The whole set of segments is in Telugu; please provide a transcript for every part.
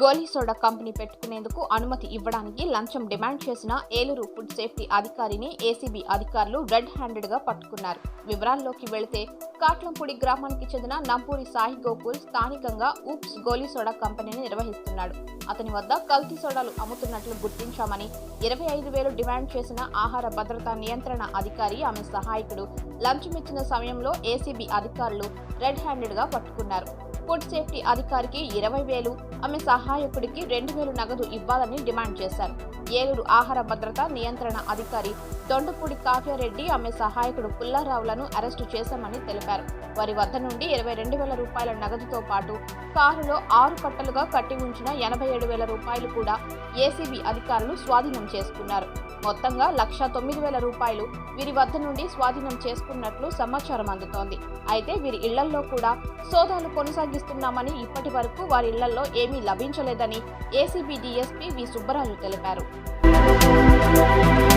గోలీ సోడా కంపెనీ పెట్టుకునేందుకు అనుమతి ఇవ్వడానికి లంచం డిమాండ్ చేసిన ఏలూరు ఫుడ్ సేఫ్టీ అధికారిని ఏసీబీ అధికారులు రెడ్ హ్యాండెడ్గా పట్టుకున్నారు. వివరాల్లోకి వెళితే కాట్లంపూడి గ్రామానికి చెందిన నంపూరి సాయి గోకుల్ స్థానికంగా ఉప్స్ గోలీ సోడా కంపెనీని నిర్వహిస్తున్నాడు. అతని వద్ద కల్తీ సోడాలు అమ్ముతున్నట్లు గుర్తించామని ఇరవై ఐదు వేలు డిమాండ్ చేసిన ఆహార భద్రతా నియంత్రణ అధికారి ఆమె సహాయకుడు లంచం ఇచ్చిన సమయంలో ఏసీబీ అధికారులు రెడ్ హ్యాండెడ్గా పట్టుకున్నారు. ఫుడ్ సేఫ్టీ అధికారికి ఇరవై వేలు. ఆమె సహాయకుడికి రెండు వేలు నగదు ఇవ్వాలని డిమాండ్ చేశారు. ఏలూరు ఆహార భద్రత నియంత్రణ అధికారి దొండపూడి కావ్యారెడ్డి ఆమె సహాయకుడు పుల్లారావులను అరెస్టు చేశామని తెలిపారు. వారి వద్ద నుండి ఇరవై రెండు వేల రూపాయల నగదుతో పాటు కారులో ఆరు కట్టలుగా కట్టి ఉంచిన ఎనభై ఏడు వేల రూపాయలు కూడా ఏసీబీ అధికారులు స్వాధీనం చేసుకున్నారు. మొత్తంగా లక్ష తొమ్మిది వేల రూపాయలు వీరి వద్ద నుండి స్వాధీనం చేసుకున్నట్లు సమాచారం అందుతోంది. అయితే వీరి ఇళ్ళల్లో కూడా సోదాలు కొనసాగిస్తున్నామని ఇప్పటి వరకు వారి ఇళ్ళలో ఏమీ లభించలేదని ఏసీబీ డీఎస్పీ వి సుబ్బరాజు తెలిపారు. Thank you.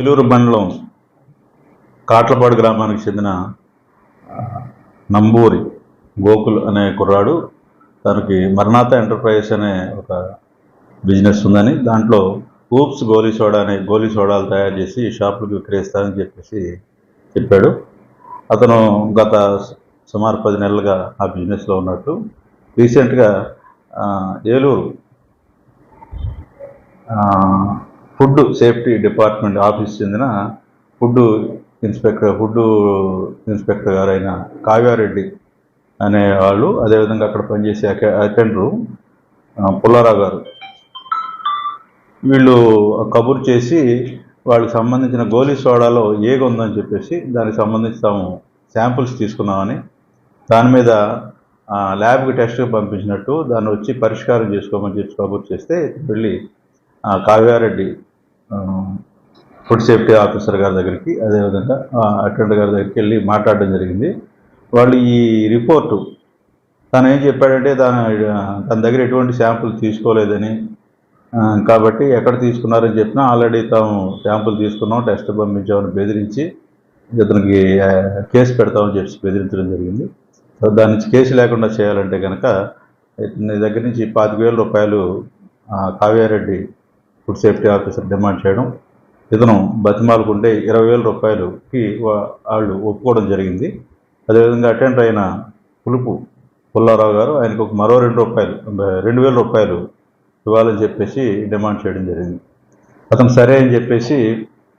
ఏలూరు మండలం కాట్లపాడు గ్రామానికి చెందిన నంబూరి గోకుల్ అనే కుర్రాడు తనకి మరణాత ఎంటర్ప్రైజెస్ అనే ఒక బిజినెస్ ఉందని దాంట్లో ఊప్స్ గోలీ సోడా అనే గోలీ సోడాలు తయారు చేసి షాపులకు విక్రయిస్తానని చెప్పేసి చెప్పాడు. అతను గత సుమారు పది నెలలుగా ఆ బిజినెస్లో ఉన్నట్టు రీసెంట్గా Eluru food safety department office చెందిన ఫుడ్ ఇన్స్పెక్టర్ ఫుడ్ ఇన్స్పెక్టర్ గారైన కావ్యారెడ్డి అనే వాళ్ళు అదేవిధంగా అక్కడ పనిచేసే అటెండరు పుల్లారావు గారు. వీళ్ళు కబుర్ చేసి వాళ్ళకి సంబంధించిన గోలీ సోడాలో ఏగ ఉందని చెప్పేసి దానికి సంబంధించి తాము శాంపుల్స్ తీసుకున్నామని దాని మీద ల్యాబ్కి టెస్ట్కి పంపించినట్టు దాన్ని వచ్చి పరిష్కారం చేసుకోమని చెప్పి కబుర్ చేస్తే వెళ్ళి కావ్యారెడ్డి ఫుడ్ సేఫ్టీ ఆఫీసర్ గారి దగ్గరికి అదేవిధంగా అటెండర్ గారి దగ్గరికి వెళ్ళి మాట్లాడడం జరిగింది. వాళ్ళు ఈ రిపోర్టు తను ఏం చెప్పాడంటే తన తన దగ్గర ఎటువంటి శాంపుల్ తీసుకోలేదని కాబట్టి ఎక్కడ తీసుకున్నారని చెప్పినా ఆల్రెడీ తాము శాంపుల్ తీసుకున్నాం టెస్ట్ పంపించామని బెదిరించి ఇతనికి కేసు పెడతామని చెప్పి బెదిరించడం జరిగింది. సో దాని నుంచి కేసు లేకుండా చేయాలంటే కనుక నీ దగ్గర నుంచి పాతిక వేల రూపాయలు Kavya Reddy food safety officer demand చేయడం ఇతను బతిమాలకుంటే ఇరవై వేల రూపాయలుకి వాళ్ళు ఒప్పుకోవడం జరిగింది. అదేవిధంగా అటెండర్ అయిన పులుపు పుల్లారావు గారు ఆయనకు ఒక మరో రెండు రూపాయలు రెండు వేల రూపాయలు ఇవ్వాలని చెప్పేసి డిమాండ్ చేయడం జరిగింది. అతను సరే అని చెప్పేసి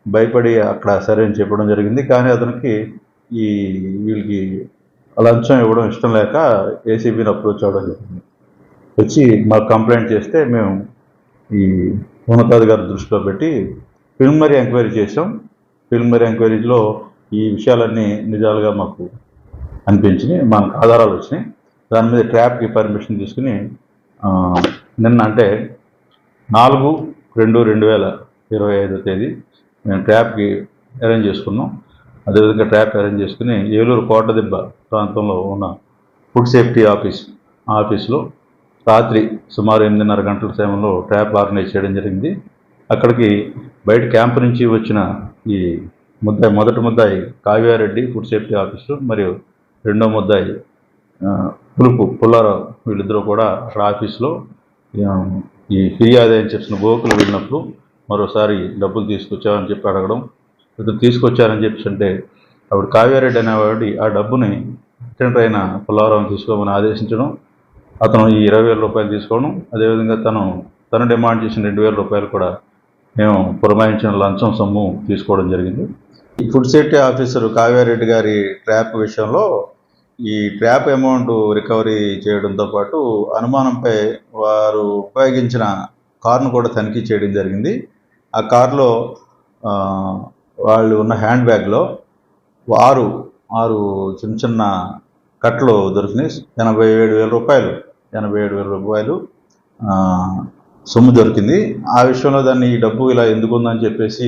భయపడి అక్కడ సరే అని చెప్పడం జరిగింది. కానీ అతనికి ఈ వీళ్ళకి లంచం ఇవ్వడం ఇష్టం లేక ఏసీబీని అప్రోచ్ అవ్వడం జరిగింది. వచ్చి మాకు కంప్లైంట్ చేస్తే మేము ఈ ఉన్నతాధికారి దృష్టిలో పెట్టి ప్రిలిమినరీ ఎంక్వైరీ చేసాం ప్రిలిమినరీ ఎంక్వైరీలో ఈ విషయాలన్నీ నిజాలుగా మాకు అనిపించినాయి మనకు ఆధారాలు వచ్చినాయి. దాని మీద ట్రాప్కి పర్మిషన్ తీసుకుని నిన్న అంటే నాలుగు రెండు రెండు వేల ఇరవై ఐదో తేదీ మేము ట్రాప్కి అరేంజ్ చేసుకున్నాం. అదేవిధంగా ట్రాప్ అరేంజ్ చేసుకుని ఏలూరు కోటదిబ్బ ప్రాంతంలో ఉన్న ఫుడ్ సేఫ్టీ ఆఫీస్ ఆఫీస్లో రాత్రి సుమారు ఎనిమిదిన్నర గంటల సమయంలో ట్రాప్ ఆర్గనైజ్ చేయడం జరిగింది. అక్కడికి బయట క్యాంప్ నుంచి వచ్చిన ఈ ముద్దాయి మొదటి ముద్దాయి కావ్యారెడ్డి ఫుడ్ సేఫ్టీ ఆఫీసర్ మరియు రెండో ముద్దాయి పులుపు పుల్లారావు వీళ్ళిద్దరూ కూడా అక్కడ ఆఫీస్లో ఈ ఫిర్యాదు అని చెప్పిన గోకులు వెళ్ళినప్పుడు మరోసారి డబ్బులు తీసుకొచ్చామని చెప్పి అడగడం ఇద్దరు తీసుకొచ్చారని చెప్పి అంటే అప్పుడు కావ్యారెడ్డి అనేవాడి ఆ డబ్బుని అటెండర్ అయిన పుల్లారావుని తీసుకోమని ఆదేశించడం అతను ఈ ఇరవై వేల రూపాయలు తీసుకోవడం అదేవిధంగా తను తను డిమాండ్ చేసిన రెండు వేల రూపాయలు కూడా మేము పురమాయించిన లంచం సొమ్ము తీసుకోవడం జరిగింది. ఈ ఫుడ్ సేఫ్టీ ఆఫీసర్ కావ్యారెడ్డి గారి ట్రాప్ విషయంలో ఈ ట్రాప్ అమౌంట్ రికవరీ చేయడంతో పాటు అనుమానంపై వారు ఉపయోగించిన కార్ను కూడా తనిఖీ చేయడం జరిగింది. ఆ కారులో వాళ్ళు ఉన్న హ్యాండ్ బ్యాగ్లో ఆరు ఆరు చిన్న చిన్న కట్టలు దొరికినాయి. ఎనభై ఏడు వేల రూపాయలు. ఎనభై ఏడు వేల రూపాయలు సొమ్ము దొరికింది. ఆ విషయంలో దాన్ని ఈ డబ్బు ఇలా ఎందుకు ఉందని చెప్పేసి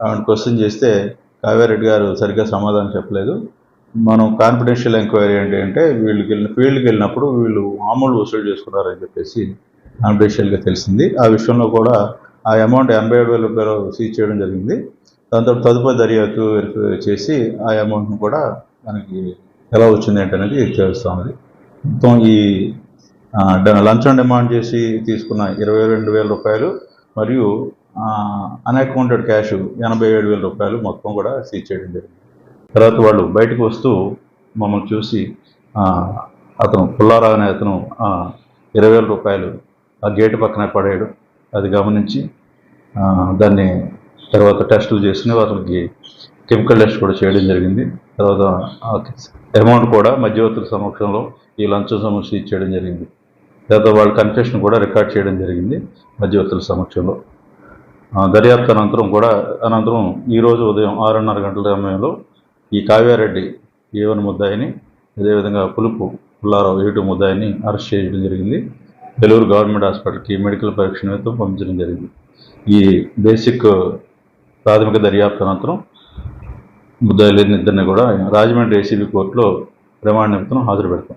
ఆవిడ క్వశ్చన్ చేస్తే కావ్యారెడ్డి గారు సరిగ్గా సమాధానం చెప్పలేదు. మనం కాన్ఫిడెన్షియల్ ఎంక్వైరీ అంటే అంటే వీళ్ళకి వెళ్ళిన ఫీల్డ్కి వెళ్ళినప్పుడు వీళ్ళు మామూలు వసూలు చేసుకున్నారని చెప్పేసి కాన్ఫిడెన్షియల్గా తెలిసింది. ఆ విషయంలో కూడా ఆ అమౌంట్ ఎనభై ఏడు వేల రూపాయలు సీజ్ చేయడం జరిగింది. దాంతో తదుపరి దర్యాప్తు వెరిఫై చేసి ఆ అమౌంట్ను కూడా మనకి ఎలా వచ్చింది ఏంటనేది తెలుస్తుంది మొత్తం ఈ లంచం డిమాండ్ చేసి తీసుకున్న ఇరవై రెండు వేల రూపాయలు మరియు అన్అకౌంటెడ్ క్యాష్ ఎనభై ఏడు వేల రూపాయలు మొత్తం కూడా సీజ్ చేయడం జరిగింది. తర్వాత వాళ్ళు బయటకు వస్తూ మమ్మల్ని చూసి అతను పుల్లారావు అనే అతను ఇరవై వేల రూపాయలు ఆ గేటు పక్కన పడేయడం అది గమనించి దాన్ని తర్వాత టెస్టులు చేసుకుని అతనికి కెమికల్ టెస్ట్ కూడా చేయడం జరిగింది. తర్వాత అమౌంట్ కూడా మధ్యవర్తుల సమక్షంలో ఈ లంచం సమస్య ఇచ్చేయడం జరిగింది. లేదా వాళ్ళ కన్ఫెషన్ కూడా రికార్డ్ చేయడం జరిగింది మధ్యవర్తుల సమక్షంలో. ఆ, దర్యాప్తు అనంతరం కూడా అనంతరం ఈరోజు ఉదయం ఆరున్నర గంటల సమయంలో ఈ కావ్యారెడ్డి ఏవన్ ముద్దాయిని అదేవిధంగా పులుపు పుల్లారావు ఏటు ముద్దాయిని అరెస్ట్ చేయడం జరిగింది. నెల్లూరు గవర్నమెంట్ హాస్పిటల్కి మెడికల్ పరీక్ష నిమిత్తం పంపించడం జరిగింది. ఈ బేసిక్ ప్రాథమిక దర్యాప్తు అనంతరం ముద్దాయిలని ఇద్దరిని కూడా రాజమండ్రి ఏసీబీ కోర్టులో రిమాండ్ నిమిత్తం హాజరు పెడతాం